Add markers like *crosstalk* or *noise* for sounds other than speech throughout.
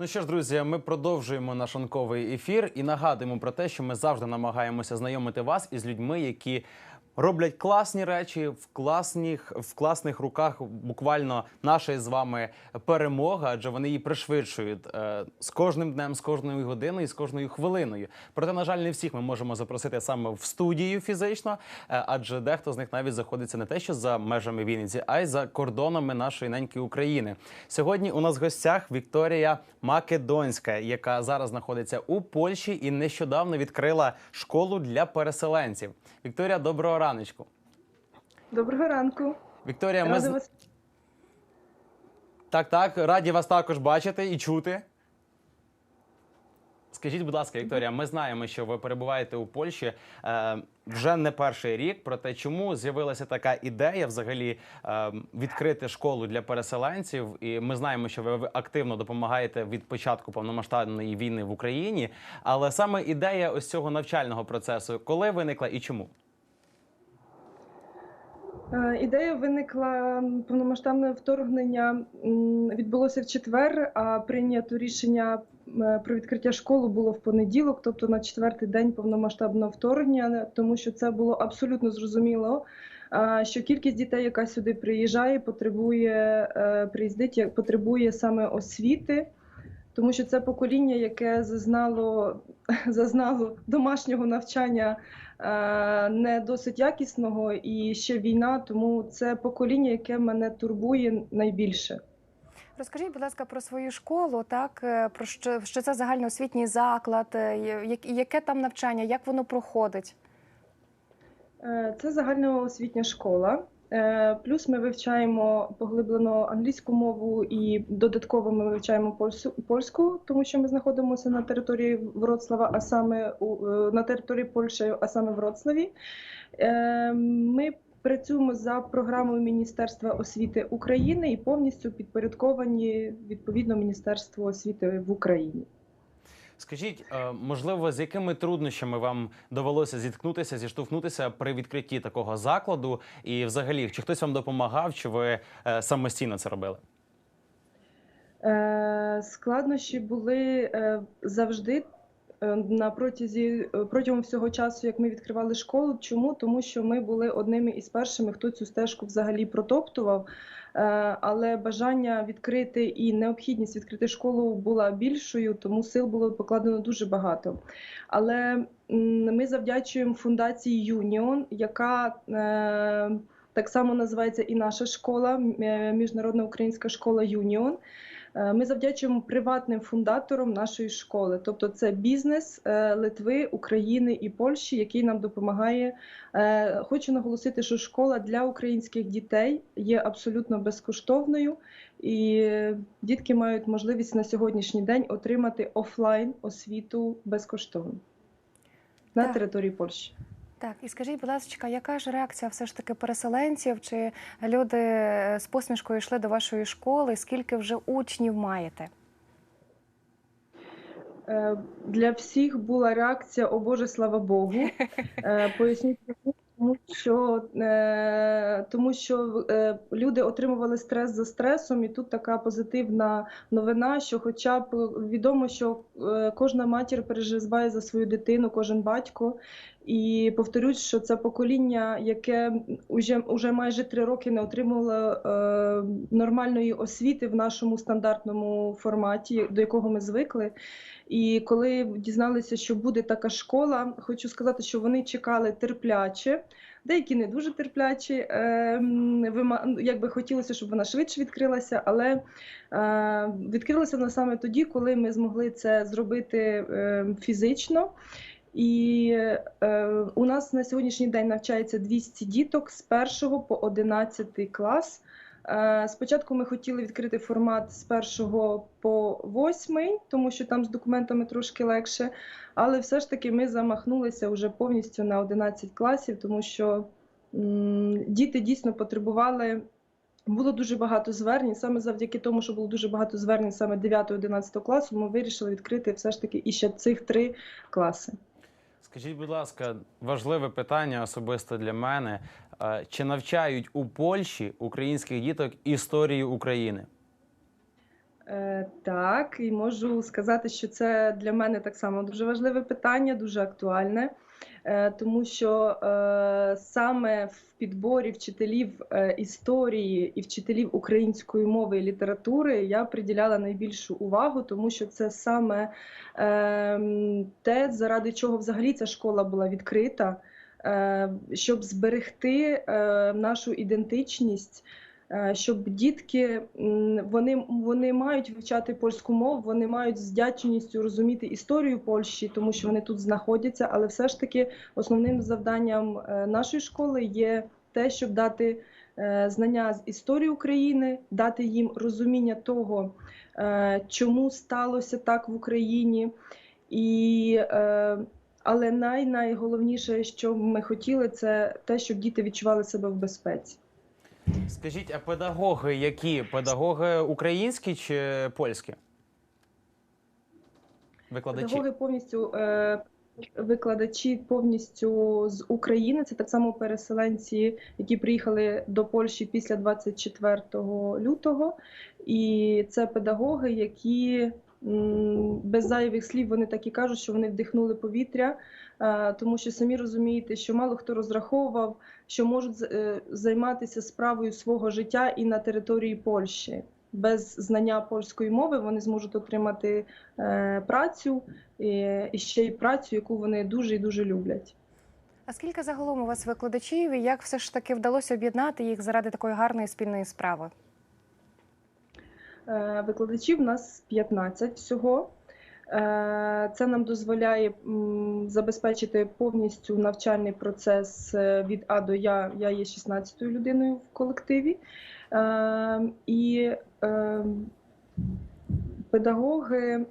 Ну що ж, друзі, ми продовжуємо наш онковий ефір і нагадуємо про те, що ми завжди намагаємося знайомити вас із людьми, які роблять класні речі в класних, в класних руках. Буквально наша з вами перемога, адже вони її пришвидшують е, з кожним днем, з кожною годиною, з кожною хвилиною. Проте, на жаль, не всіх ми можемо запросити саме в студію фізично, е, адже дехто з них навіть заходиться не те, що за межами Вінниці, а й за кордонами нашої неньки України. Сьогодні у нас в гостях Вікторія Македонська, яка зараз знаходиться у Польщі і нещодавно відкрила школу для переселенців. Вікторія, доброго раночку. Доброго ранку. Вікторія, ми вас так, так, раді вас також бачити і чути. Скажіть, будь ласка, Вікторія, ми знаємо, що ви перебуваєте у Польщі е, вже не перший рік. Проте, чому з'явилася така ідея взагалі е, відкрити школу для переселенців? І ми знаємо, що ви активно допомагаєте від початку повномасштабної війни в Україні. Але саме ідея ось цього навчального процесу, коли виникла і чому? Е, Ідея виникла повномасштабне вторгнення відбулося в четвер, а прийнято рішення про відкриття школи було в понеділок, тобто на четвертий день повномасштабного вторгнення, тому що це було абсолютно зрозуміло. Що кількість дітей, яка сюди приїжджає, потребує е, приїздить, потребує саме освіти, тому що це покоління, яке зазнало, *laughs* зазнало домашнього навчання не досить якісного і ще війна, тому це покоління, яке мене турбує найбільше. Розкажіть, будь ласка, про свою школу, так е, про що, що це загальноосвітній заклад, е, яке там навчання, як воно проходить? Е, Це загальноосвітня школа. Е, Плюс ми вивчаємо поглиблено англійську мову і додатково ми вивчаємо польсу- польську, тому що ми знаходимося на території Вроцлава, а саме у- е, на території Польщі, а саме Вроцлаві. Е, Ми працюємо за програмою Міністерства освіти України і повністю підпорядковані відповідно Міністерству освіти в Україні. Скажіть, е, можливо, з якими труднощами вам довелося зіткнутися, зіштовхнутися при відкритті такого закладу? І взагалі, чи хтось вам допомагав, чи ви е, самостійно це робили? Е, Складнощі були завжди на протязі е, протягом всього часу, як ми відкривали школу. Чому? Тому що ми були одними із першими, хто цю стежку взагалі протоптував. Е, Але бажання відкрити і необхідність відкрити школу була більшою, тому сил було покладено дуже багато. Але ми завдячуємо фундації Юніон, яка е, так само називається і наша школа, е, міжнародна українська школа Юніон. Е, Ми завдячуємо приватним фундаторам нашої школи, тобто це бізнес е, Литви, України і Польщі, який нам допомагає. Е, Хочу наголосити, що школа для українських дітей є абсолютно безкоштовною, і дітки мають можливість на сьогоднішній день отримати офлайн освіту безкоштовно на Так. території Польщі. Так, і скажіть, будь ласка, яка ж реакція все ж таки переселенців? Чи люди е, з посмішкою йшли до вашої школи? Скільки вже учнів маєте? Е, Для всіх була реакція О Боже, слава Богу. *laughs* Е, Поясніть, тому що, тому що люди отримували стрес за стресом, і тут така позитивна новина, що, хоча б відомо, що кожна матір переживає за свою дитину, кожен батько. І повторюсь, що це покоління, яке уже, уже майже три роки не отримувало е, нормальної освіти в нашому стандартному форматі, до якого ми звикли. І коли дізналися, що буде така школа, хочу сказати, що вони чекали терпляче. Деякі не дуже терплячі, е, якби хотілося, щоб вона швидше відкрилася, але е, відкрилася вона саме тоді, коли ми змогли це зробити е, фізично. І е, у нас на сьогоднішній день навчається 200 діток з 1 по 11 клас. Е, Спочатку ми хотіли відкрити формат з 1 по 8, тому що там з документами трошки легше. Але все ж таки ми замахнулися вже повністю на 11 класів, тому що м, діти дійсно потребували. Було дуже багато звернень. Саме завдяки тому, що було дуже багато звернень саме 9-11 класу, ми вирішили відкрити все ж таки іще цих три класи. Скажіть, будь ласка, важливе питання особисто для мене. Е, Чи навчають у Польщі українських діток історію України? Е, Так, і можу сказати, що це для мене так само дуже важливе питання, дуже актуальне, тому що е, саме в підборі вчителів е, історії і вчителів української мови і літератури я приділяла найбільшу увагу, тому що це саме е, те, заради чого взагалі ця школа була відкрита, е, щоб зберегти е, нашу ідентичність. Е, щоб дітки вони, вони мають вивчати польську мову, вони мають з вдячністю розуміти історію Польщі, тому що вони тут знаходяться. Але все ж таки основним завданням е, нашої школи є те, щоб дати е, знання з історії України, дати їм розуміння того, чому сталося так в Україні. І, але най, найголовніше, що ми хотіли, це те, щоб діти відчували себе в безпеці. Скажіть, а педагоги які? Педагоги українські чи польські? Викладачі. Педагоги повністю е, викладачі повністю з України. Це так само переселенці, які приїхали до Польщі після 24 лютого. І це педагоги, які без зайвих слів вони так і кажуть, що вони вдихнули повітря, тому що самі розумієте, що мало хто розраховував, що можуть е, займатися справою свого життя і на території Польщі. Без знання польської мови вони зможуть отримати е, працю і, ще й працю, яку вони дуже і дуже люблять. А скільки загалом у вас викладачів і як все ж таки вдалося об'єднати їх заради такої гарної спільної справи? Е, Викладачів у нас 15 всього. Е, Це нам дозволяє забезпечити повністю навчальний процес е, від А до Я. Я є 16-ю людиною в колективі. Е, І педагоги.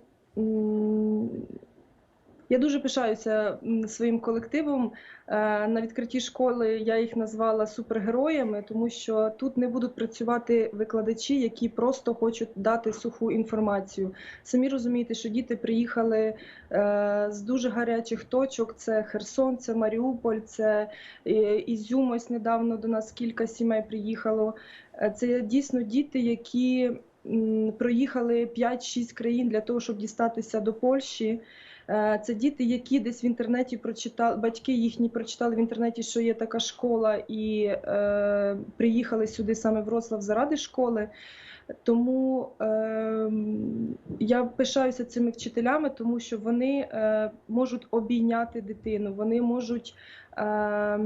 Я дуже пишаюся своїм колективом. Е, На відкритті школи я їх назвала супергероями, тому що тут не будуть працювати викладачі, які просто хочуть дати суху інформацію. Самі розумієте, що діти приїхали е, з дуже гарячих точок: це Херсон, це Маріуполь, це е, Ізюм. Ось недавно до нас кілька сімей приїхало. Це дійсно діти, які проїхали 5-6 країн для того, щоб дістатися до Польщі. Е, Це діти, які десь в інтернеті прочитали, батьки їхні прочитали в інтернеті, що є така школа, і е, приїхали сюди саме в Вроцлав заради школи. Тому е, я пишаюся цими вчителями, тому що вони е, можуть обійняти дитину, вони можуть е,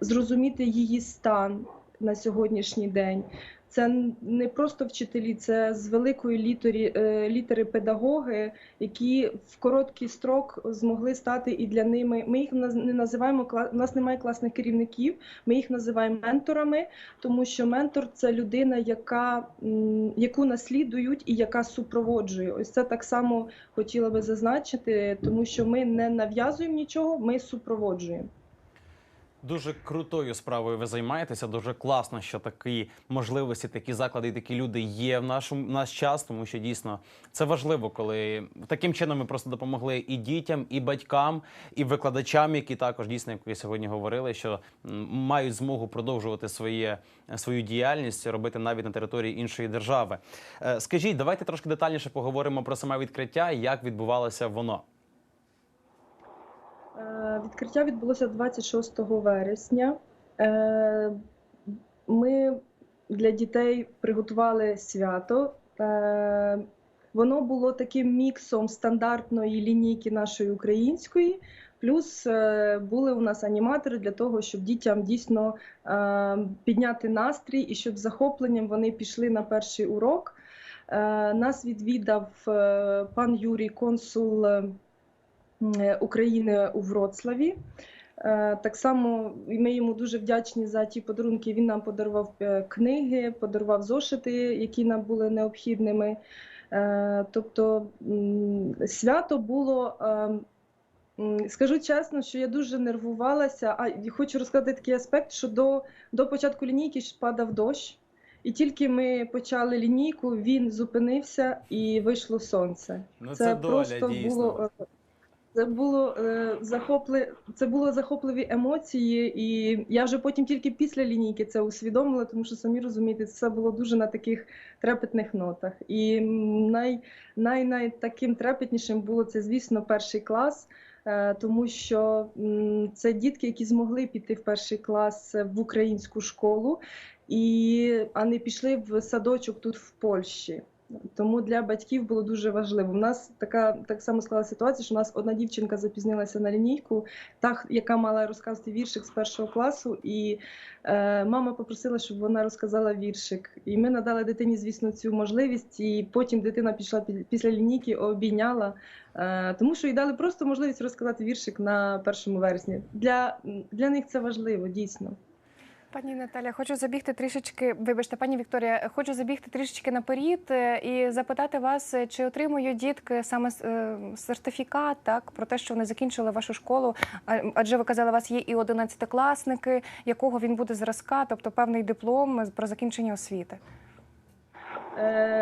зрозуміти її стан на сьогоднішній день. Це не просто вчителі, це з великої літері, е, літери педагоги, які в короткий строк змогли стати і для ними. Ми їх не називаємо у нас немає класних керівників. Ми їх називаємо менторами, тому що ментор це людина, яка яку наслідують і яка супроводжує. Ось це так само хотіла би зазначити, тому що ми не нав'язуємо нічого, ми супроводжуємо. Дуже крутою справою ви займаєтеся. Дуже класно, що такі можливості, такі заклади, такі люди є в нашому наш час, тому що дійсно це важливо, коли таким чином ми просто допомогли і дітям, і батькам, і викладачам, які також дійсно, як ви сьогодні говорили, що мають змогу продовжувати своє свою діяльність, робити навіть на території іншої держави. Е, Скажіть, давайте трошки детальніше поговоримо про саме відкриття, як відбувалося воно. Е, Відкриття відбулося 26 вересня. Е, Ми для дітей приготували свято. Е, Воно було таким міксом стандартної лінійки нашої української. Плюс були у нас аніматори для того, щоб дітям дійсно підняти настрій і щоб захопленням вони пішли на перший урок. Нас відвідав пан Юрій, консул України у Вроцлаві. Е, Так само ми йому дуже вдячні за ті подарунки. Він нам подарував е, книги, подарував зошити, які нам були необхідними. Е, Тобто свято було. е, Скажу чесно, що я дуже нервувалася. А і хочу розказати такий аспект, що до, до початку лінійки падав дощ, і тільки ми почали лінійку, він зупинився і вийшло сонце. Ну це, просто було е, Це було е, захопли... це було захопливі емоції, і я вже потім тільки після лінійки це усвідомила, тому що самі розумієте, це все було дуже на таких трепетних нотах. І най, най, най таким трепетнішим було це, звісно, перший клас. е, Тому що це дітки, які змогли піти в перший клас в українську школу, і, а не пішли в садочок тут в Польщі. Тому для батьків було дуже важливо. У нас така так само склалася ситуація, що у нас одна дівчинка запізнилася на лінійку, та, яка мала розказати віршик з першого класу, і е, мама попросила, щоб вона розказала віршик. І ми надали дитині, звісно, цю можливість. І потім дитина пішла після лінійки, обійняла, е, тому що їй дали просто можливість розказати віршик на першому вересні. Для, для них це важливо, дійсно. Пані Наталя, хочу забігти трішечки. Вибачте, пані Вікторія, хочу забігти трішечки наперед е, і запитати вас, е, чи отримують дітки саме е, сертифікат, так про те, що вони закінчили вашу школу. Адже ви казали, у вас є і одинадцятикласники, якого він буде зразка, тобто певний диплом про закінчення освіти.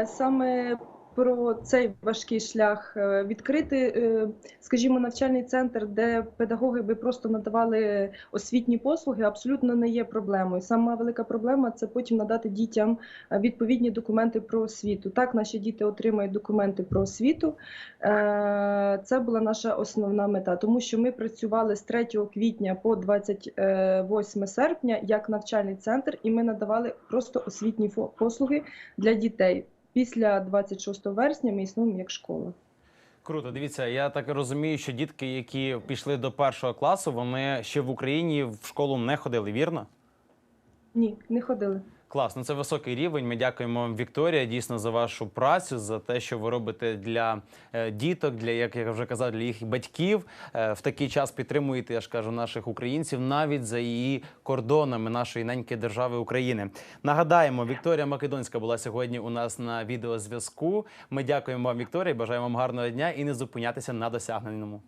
Саме про цей важкий шлях е, відкрити, е, скажімо, навчальний центр, де педагоги би просто надавали освітні послуги, абсолютно не є проблемою. Сама велика проблема це потім надати дітям е, відповідні документи про освіту. Так, наші діти отримають документи про освіту. Це була наша основна мета, тому що ми працювали з 3 квітня по 28 серпня як навчальний центр, і ми надавали просто освітні послуги для дітей. Після 26 вересня ми існуємо як школа. Круто, дивіться, я так розумію, що дітки, які пішли до першого класу, вони ще в Україні в школу не ходили, вірно? Ні, не ходили. Клас, ну це високий рівень. Ми дякуємо вам, Вікторія, дійсно за вашу працю, за те, що ви робите для е, діток, для як я вже казав, для їх батьків. Е, в такий час підтримуєте, я ж кажу, наших українців навіть за її кордонами нашої неньки держави України. Нагадаємо, Вікторія Македонська була сьогодні у нас на відеозв'язку. Ми дякуємо вам, Вікторія, бажаємо вам гарного дня і не зупинятися на досягненому.